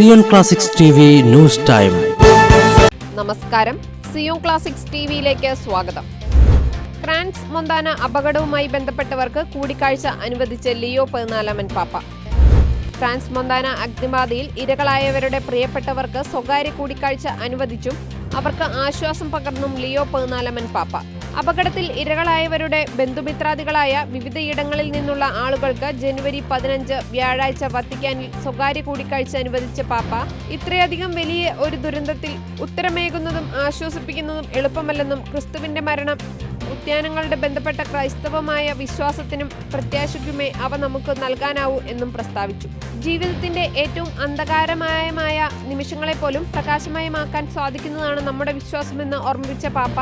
Zion classics T news time. നമസ്കാരം. Zion classics T വിയിലേക്ക് സ്വാഗതം. ഫ്രാൻസ് മൊന്താന അപകടവുമായി ബന്ധപ്പെട്ടവർക്ക് കൂടിക്കാഴ്ച അനുവദിച്ച ലിയോ പതിനാലാമൻ പാപ്പ. ഫ്രാൻസ് മൊന്താന അഗ്നിബാധയിൽ ഇരകളായവരുടെ പ്രിയപ്പെട്ടവർക്ക് സ്വകാര്യ കൂടിക്കാഴ്ച അനുവദിച്ചും അവർക്ക് ആശ്വാസം പകർന്നും ലിയോ പതിനാലാമൻ പാപ്പ. അപകടത്തിൽ ഇരകളായവരുടെ ബന്ധുമിത്രാദികളായ വിവിധയിടങ്ങളിൽ നിന്നുള്ള ആളുകൾക്ക് ജനുവരി പതിനഞ്ച് വ്യാഴാഴ്ച വത്തിക്കാനിൽ സ്വകാര്യ കൂടിക്കാഴ്ച അനുവദിച്ച പാപ്പ ഇത്രയധികം വലിയ ഒരു ദുരന്തത്തിൽ ഉത്തരമേകുന്നതും ആശ്വസിപ്പിക്കുന്നതും എളുപ്പമല്ലെന്നും ക്രിസ്തുവിന്റെ മരണം ഉദ്യാനങ്ങളുടെ ബന്ധപ്പെട്ട ക്രൈസ്തവമായ വിശ്വാസത്തിനും പ്രത്യാശയ്ക്കുമേ അവ നമുക്ക് നൽകാനാവൂ എന്നും പ്രസ്താവിച്ചു. ജീവിതത്തിന്റെ ഏറ്റവും അന്ധകാരമയമായ നിമിഷങ്ങളെപ്പോലും പ്രകാശമയമാക്കാൻ സാധിക്കുന്നതാണ് നമ്മുടെ വിശ്വാസമെന്ന് ഓർമ്മിപ്പിച്ച പാപ്പ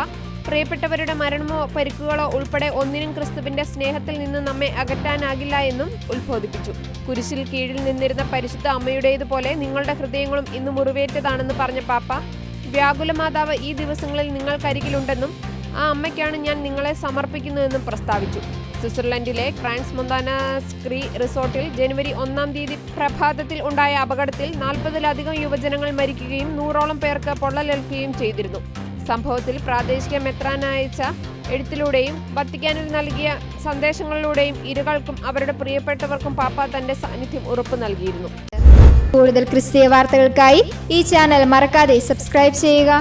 പ്രിയപ്പെട്ടവരുടെ മരണമോ പരിക്കുകളോ ഉൾപ്പെടെ ഒന്നിനും ക്രിസ്തുവിന്റെ സ്നേഹത്തിൽ നിന്ന് നമ്മെ അകറ്റാനാകില്ല എന്നും ഉത്ബോധിപ്പിച്ചു. കുരിശിൽ കീഴിൽ നിന്നിരുന്ന പരിശുദ്ധ അമ്മയുടേതുപോലെ നിങ്ങളുടെ ഹൃദയങ്ങളും ഇന്ന് മുറിവേറ്റതാണെന്ന് പറഞ്ഞ പാപ്പ വ്യാകുല മാതാവ് ഈ ദിവസങ്ങളിൽ നിങ്ങൾക്കരികിലുണ്ടെന്നും ആ അമ്മയ്ക്കാണ് ഞാൻ നിങ്ങളെ സമർപ്പിക്കുന്നതെന്നും പ്രസ്താവിച്ചു. സ്വിറ്റ്സർലൻഡിലെ ക്രാൻസ് മൊന്താന സ്ക്രീ റിസോർട്ടിൽ ജനുവരി ഒന്നാം തീയതി പ്രഭാതത്തിൽ ഉണ്ടായ അപകടത്തിൽ നാൽപ്പതിലധികം യുവജനങ്ങൾ മരിക്കുകയും നൂറോളം പേർക്ക് പൊള്ളലേൽക്കുകയും ചെയ്തിരുന്നു. സംഭവത്തിൽ പ്രാദേശിക മെത്രാൻ അയച്ച എഴുത്തിലൂടെയും വത്തിക്കാനിൽ നൽകിയ സന്ദേശങ്ങളിലൂടെയും ഇരുകൾക്കും അവരുടെ പ്രിയപ്പെട്ടവർക്കും പാപ്പ തന്റെ സാന്നിധ്യം ഉറപ്പു നൽകിയിരുന്നു. കൂടുതൽ ക്രിസ്തീയ വാർത്തകൾക്കായി ഈ ചാനൽ മറക്കാതെ സബ്സ്ക്രൈബ് ചെയ്യുക.